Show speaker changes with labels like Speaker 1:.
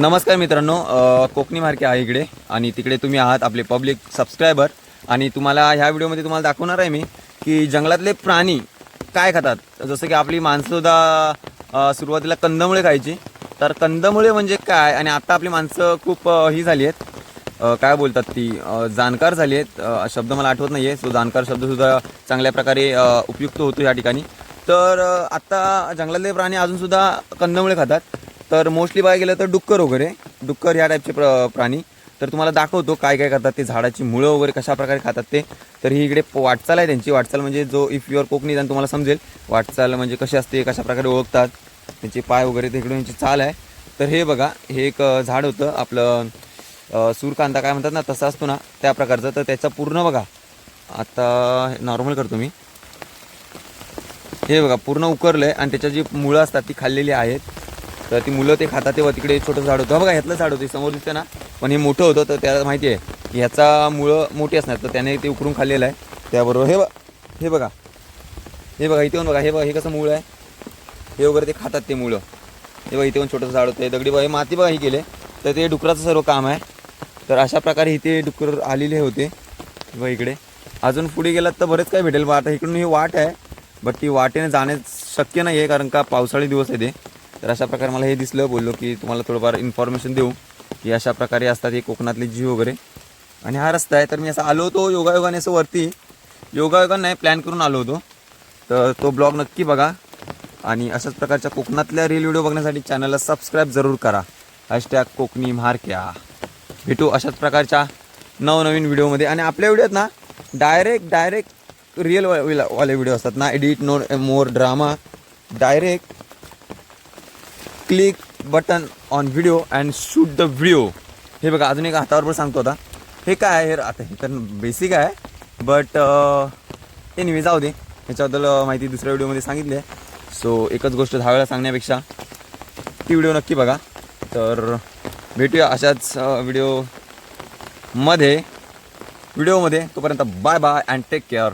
Speaker 1: नमस्कार मित्रांनो कोकणी मार्के आहे इकडे आणि तिकडे तुम्ही आहात आपले पब्लिक सबस्क्रायबर आणि तुम्हाला ह्या व्हिडिओमध्ये तुम्हाला दाखवणार आहे मी की जंगलातले प्राणी काय खातात. जसं की आपली माणसंसुद्धा सुरुवातीला कंदमुळे खायची. तर कंदमुळे म्हणजे काय? आणि आत्ता आपली माणसं खूप ही झाली आहेत. काय बोलतात ती? जाणकार झाली आहेत. शब्द मला आठवत नाही आहे सो जाणकार शब्दसुद्धा चांगल्या प्रकारे उपयुक्त होतो या ठिकाणी. तर आत्ता जंगलातले प्राणी अजूनसुद्धा कंदमुळे खातात. तर मोस्टली बघायला गेलं तर डुक्कर वगैरे. डुक्कर ह्या टाईपचे प्र प्राणी. तर तुम्हाला दाखवतो काय काय करतात ते झाडाची मुळं वगैरे कशा प्रकारे खातात ते. तर ही इकडे वाटचाल आहे त्यांची. वाटचाल म्हणजे जो इफ युअर कोकणी आणि तुम्हाला समजेल. वाटचाल म्हणजे कशी असते कशा प्रकारे ओळखतात त्यांचे पाय वगैरे तिकडून यांची चाल आहे. तर हे बघा हे एक झाड होतं आपलं सूरकांता काय म्हणतात ना तसा असतो ना त्या प्रकारचं. तर त्याचा पूर्ण बघा. आता नॉर्मल करतो मी. हे बघा पूर्ण उकरलं आहे आणि त्याच्या जी मुळं असतात ती खाल्लेली आहेत. तर ती मुलं ते खातात तेव्हा तिकडे छोटं झाड होतं. बघा ह्यातलं झाड होतं समोर दिसतं ना. पण हे मोठं होतं तर त्याला माहिती आहे की ह्याचा मुळं मोठी असणार. तर त्याने ते उकरून खाल्लेलं आहे. त्याबरोबर हे बघ हे बघा. हे बघा इथे येऊन बघा. हे बघा हे कसं मूळ आहे. हे वगैरे ते खातात ते मुळं. हे बघा इथे येऊन छोटंसं झाड होतं. दगडी बघा हे माती बघा हे केले तर ते डुकराचं सर्व काम आहे. तर अशा प्रकारे इथे डुकर आलेले होते. बघा इकडे. अजून पुढे गेलात तर बरेच काय भेटेल. बा आता इकडून ही वाट आहे. बट ती वाटेने जाणे शक्य नाही आहे कारण का पावसाळी दिवस आहे ते. तर अशा प्रकारे मला हे दिसलं बोललो की तुम्हाला थोडंफार इन्फॉर्मेशन देऊ की अशा प्रकारे असतात हे कोकणातले जीव वगैरे. आणि हा रस्ता आहे तर मी असं आलो होतो योगायोगाने असं वरती. योगायोगाने नाही प्लॅन करून आलो होतो. तर तो ब्लॉग नक्की बघा. आणि अशाच प्रकारच्या कोकणातल्या रील व्हिडिओ बघण्यासाठी चॅनलला सबस्क्राईब जरूर करा. हॅशटॅग कोकणी म्हारक्या भेटू अशाच प्रकारच्या नवनवीन व्हिडिओमध्ये आणि आपल्या व्हिडिओत ना डायरेक्ट डायरेक्ट रिअल वाले व्हिडिओ असतात ना. Edit no more drama direct click button on video and shoot the video हे बघा अजून एक हातावर पण सांगतो आता. हे काय आहे? हे आता हे तर बेसिक आहे बट ते निवे जाऊ दे. ह्याच्याबद्दल माहिती दुसऱ्या व्हिडिओमध्ये सांगितली आहे. सो एकच गोष्ट दहा वेळा सांगण्यापेक्षा ती व्हिडिओ नक्की बघा. तर भेटूया अशाच व्हिडिओमध्ये व्हिडिओमध्ये तोपर्यंत bye bye and take care